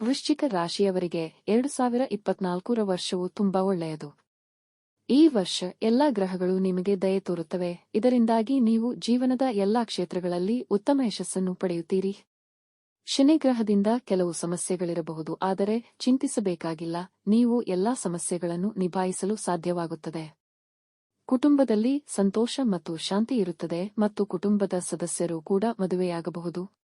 ವೃಶ್ಚಿಕ ರಾಶಿಯವರಿಗೆ ಎರಡು ಸಾವಿರ ಇಪ್ಪತ್ನಾಲ್ಕರ ವರ್ಷವು ತುಂಬಾ ಒಳ್ಳೆಯದು. ಈ ವರ್ಷ ಎಲ್ಲಾ ಗ್ರಹಗಳು ನಿಮಗೆ ದಯೆ ತೋರುತ್ತವೆ. ಇದರಿಂದಾಗಿ ನೀವು ಜೀವನದ ಎಲ್ಲಾ ಕ್ಷೇತ್ರಗಳಲ್ಲಿ ಉತ್ತಮ ಯಶಸ್ಸನ್ನು ಪಡೆಯುತ್ತೀರಿ. ಶನಿಗ್ರಹದಿಂದ ಕೆಲವು ಸಮಸ್ಯೆಗಳಿರಬಹುದು, ಆದರೆ ಚಿಂತಿಸಬೇಕಾಗಿಲ್ಲ. ನೀವು ಎಲ್ಲಾ ಸಮಸ್ಯೆಗಳನ್ನು ನಿಭಾಯಿಸಲು ಸಾಧ್ಯವಾಗುತ್ತದೆ. ಕುಟುಂಬದಲ್ಲಿ ಸಂತೋಷ ಮತ್ತು ಶಾಂತಿ ಇರುತ್ತದೆ ಮತ್ತು ಕುಟುಂಬದ ಸದಸ್ಯರು ಕೂಡ ಮದುವೆಯಾಗಬಹುದು.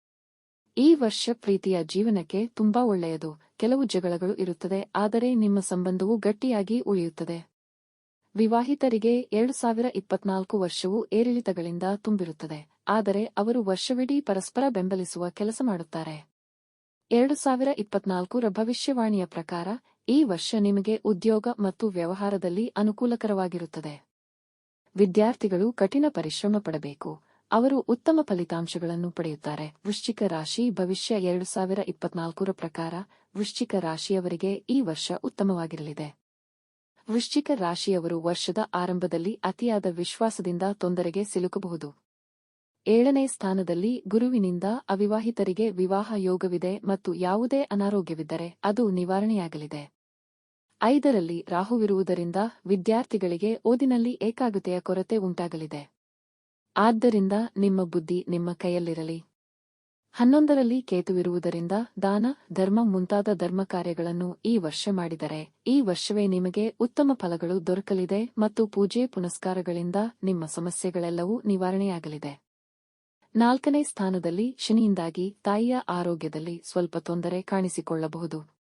ಈ ವರ್ಷ ಪ್ರೀತಿಯ ಜೀವನಕ್ಕೆ ತುಂಬಾ ಒಳ್ಳೆಯದು. ಕೆಲವು ಜಗಳಗಳು ಇರುತ್ತದೆ, ಆದರೆ ನಿಮ್ಮ ಸಂಬಂಧವು ಗಟ್ಟಿಯಾಗಿ ಉಳಿಯುತ್ತದೆ. ವಿವಾಹಿತರಿಗೆ ಎರಡು ಸಾವಿರ ಇಪ್ಪತ್ನಾಲ್ಕು ವರ್ಷವು ಏರಿಳಿತಗಳಿಂದ ತುಂಬಿರುತ್ತದೆ, ಆದರೆ ಅವರು ವರ್ಷವಿಡೀ ಪರಸ್ಪರ ಬೆಂಬಲಿಸುವ ಕೆಲಸ ಮಾಡುತ್ತಾರೆ. ಎರಡು ಸಾವಿರ ಇಪ್ಪತ್ನಾಲ್ಕರ ಭವಿಷ್ಯವಾಣಿಯ ಪ್ರಕಾರ, ಈ ವರ್ಷ ನಿಮಗೆ ಉದ್ಯೋಗ ಮತ್ತು ವ್ಯವಹಾರದಲ್ಲಿ ಅನುಕೂಲಕರವಾಗಿರುತ್ತದೆ. ವಿದ್ಯಾರ್ಥಿಗಳು ಕಠಿಣ ಪರಿಶ್ರಮ ಪಡಬೇಕು. ಅವರು ಉತ್ತಮ ಫಲಿತಾಂಶಗಳನ್ನು ಪಡೆಯುತ್ತಾರೆ. ವೃಶ್ಚಿಕ ರಾಶಿ ಭವಿಷ್ಯ ಎರಡು ಸಾವಿರ ಇಪ್ಪತ್ನಾಲ್ಕರ ಪ್ರಕಾರ ವೃಶ್ಚಿಕ ರಾಶಿಯವರಿಗೆ ಈ ವರ್ಷ ಉತ್ತಮವಾಗಿರಲಿದೆ. ವೃಶ್ಚಿಕ ರಾಶಿಯವರು ವರ್ಷದ ಆರಂಭದಲ್ಲಿ ಅತಿಯಾದ ವಿಶ್ವಾಸದಿಂದ ತೊಂದರೆಗೆ ಸಿಲುಕಬಹುದು. ಏಳನೇ ಸ್ಥಾನದಲ್ಲಿ ಗುರುವಿನಿಂದ ಅವಿವಾಹಿತರಿಗೆ ವಿವಾಹ ಯೋಗವಿದೆ ಮತ್ತು ಯಾವುದೇ ಅನಾರೋಗ್ಯವಿದ್ದರೆ ಅದು ನಿವಾರಣೆಯಾಗಲಿದೆ. ಐದರಲ್ಲಿ ರಾಹುವಿರುವುದರಿಂದ ವಿದ್ಯಾರ್ಥಿಗಳಿಗೆ ಓದಿನಲ್ಲಿ ಏಕಾಗ್ರತೆಯ ಕೊರತೆ ಉಂಟಾಗಲಿದೆ. ಆದ್ದರಿಂದ ನಿಮ್ಮ ಬುದ್ಧಿ ನಿಮ್ಮ ಕೈಯಲ್ಲಿರಲಿ. ಹನ್ನೊಂದರಲ್ಲಿ ಕೇತುವಿರುವುದರಿಂದ ದಾನ, ಧರ್ಮ ಮುಂತಾದ ಧರ್ಮ ಕಾರ್ಯಗಳನ್ನು ಈ ವರ್ಷ ಮಾಡಿದರೆ, ಈ ವರ್ಷವೇ ನಿಮಗೆ ಉತ್ತಮ ಫಲಗಳು ದೊರಕಲಿದೆ ಮತ್ತು ಪೂಜೆ ಪುನಸ್ಕಾರಗಳಿಂದ ನಿಮ್ಮ ಸಮಸ್ಯೆಗಳೆಲ್ಲವೂ ನಿವಾರಣೆಯಾಗಲಿದೆ. ನಾಲ್ಕನೇ ಸ್ಥಾನದಲ್ಲಿ ಶನಿಯಿಂದಾಗಿ ತಾಯಿಯ ಆರೋಗ್ಯದಲ್ಲಿ ಸ್ವಲ್ಪ ತೊಂದರೆ ಕಾಣಿಸಿಕೊಳ್ಳಬಹುದು.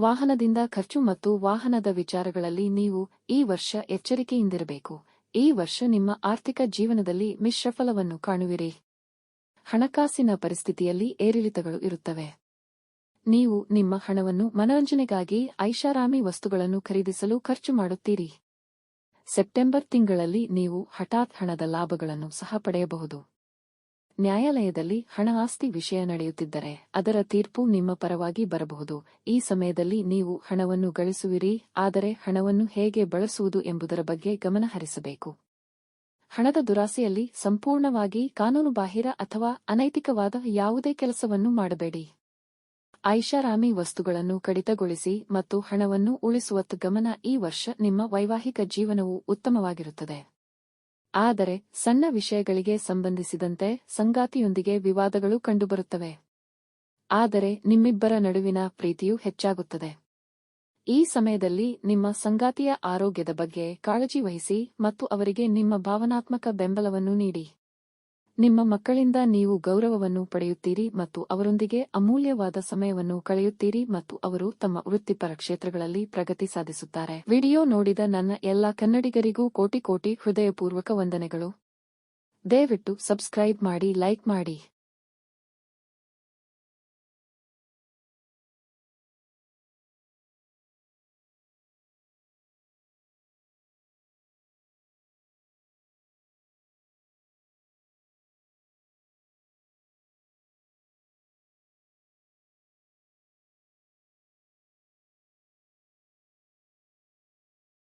ವಾಹನದಿಂದ ಖರ್ಚು ಮತ್ತು ವಾಹನದ ವಿಚಾರಗಳಲ್ಲಿ ನೀವು ಈ ವರ್ಷ ಎಚ್ಚರಿಕೆಯಿಂದಿರಬೇಕು. ಈ ವರ್ಷ ನಿಮ್ಮ ಆರ್ಥಿಕ ಜೀವನದಲ್ಲಿ ಮಿಶ್ರಫಲವನ್ನು ಕಾಣುವಿರಿ. ಹಣಕಾಸಿನ ಪರಿಸ್ಥಿತಿಯಲ್ಲಿ ಏರಿಳಿತಗಳು ಇರುತ್ತವೆ. ನೀವು ನಿಮ್ಮ ಹಣವನ್ನು ಮನರಂಜನೆಗಾಗಿ ಐಷಾರಾಮಿ ವಸ್ತುಗಳನ್ನು ಖರೀದಿಸಲು ಖರ್ಚು ಮಾಡುತ್ತೀರಿ. ಸೆಪ್ಟೆಂಬರ್ ತಿಂಗಳಲ್ಲಿ ನೀವು ಹಠಾತ್ ಹಣದ ಲಾಭಗಳನ್ನು ಸಹ ಪಡೆಯಬಹುದು. ನ್ಯಾಯಾಲಯದಲ್ಲಿ ಹಣ ಆಸ್ತಿ ವಿಷಯ ನಡೆಯುತ್ತಿದ್ದರೆ ಅದರ ತೀರ್ಪು ನಿಮ್ಮ ಪರವಾಗಿ ಬರಬಹುದು. ಈ ಸಮಯದಲ್ಲಿ ನೀವು ಹಣವನ್ನು ಗಳಿಸುವಿರಿ, ಆದರೆ ಹಣವನ್ನು ಹೇಗೆ ಬಳಸುವುದು ಎಂಬುದರ ಬಗ್ಗೆ ಗಮನಹರಿಸಬೇಕು. ಹಣದ ದುರಾಸೆಯಲ್ಲಿ ಸಂಪೂರ್ಣವಾಗಿ ಕಾನೂನುಬಾಹಿರ ಅಥವಾ ಅನೈತಿಕವಾದ ಯಾವುದೇ ಕೆಲಸವನ್ನು ಮಾಡಬೇಡಿ. ಐಷಾರಾಮಿ ವಸ್ತುಗಳನ್ನು ಕಡಿತಗೊಳಿಸಿ ಮತ್ತು ಹಣವನ್ನು ಉಳಿಸುವತ್ತ ಗಮನ ಈ ವರ್ಷ ನಿಮ್ಮ ವೈವಾಹಿಕ ಜೀವನವು ಉತ್ತಮವಾಗಿರುತ್ತದೆ. ಆದರೆ ಸಣ್ಣ ವಿಷಯಗಳಿಗೆ ಸಂಬಂಧಿಸಿದಂತೆ ಸಂಗಾತಿಯೊಂದಿಗೆ ವಿವಾದಗಳು ಕಂಡುಬರುತ್ತವೆ. ಆದರೆ ನಿಮ್ಮಿಬ್ಬರ ನಡುವಿನ ಪ್ರೀತಿಯು ಹೆಚ್ಚಾಗುತ್ತದೆ. ಈ ಸಮಯದಲ್ಲಿ ನಿಮ್ಮ ಸಂಗಾತಿಯ ಆರೋಗ್ಯದ ಬಗ್ಗೆ ಕಾಳಜಿ ವಹಿಸಿ ಮತ್ತು ಅವರಿಗೆ ನಿಮ್ಮ ಭಾವನಾತ್ಮಕ ಬೆಂಬಲವನ್ನು ನೀಡಿ. ನಿಮ್ಮ ಮಕ್ಕಳಿಂದ ನೀವು ಗೌರವವನ್ನು ಪಡೆಯುತ್ತೀರಿ ಮತ್ತು ಅವರೊಂದಿಗೆ ಅಮೂಲ್ಯವಾದ ಸಮಯವನ್ನು ಕಳೆಯುತ್ತೀರಿ ಮತ್ತು ಅವರು ತಮ್ಮ ವೃತ್ತಿಪರ ಕ್ಷೇತ್ರಗಳಲ್ಲಿ ಪ್ರಗತಿ ಸಾಧಿಸುತ್ತಾರೆ. ವಿಡಿಯೋ ನೋಡಿದ ನನ್ನ ಎಲ್ಲಾ ಕನ್ನಡಿಗರಿಗೂ ಕೋಟಿ ಕೋಟಿ ಹೃದಯಪೂರ್ವಕ ವಂದನೆಗಳು. ದಯವಿಟ್ಟು ಸಬ್ಸ್ಕ್ರೈಬ್ ಮಾಡಿ, ಲೈಕ್ ಮಾಡಿ.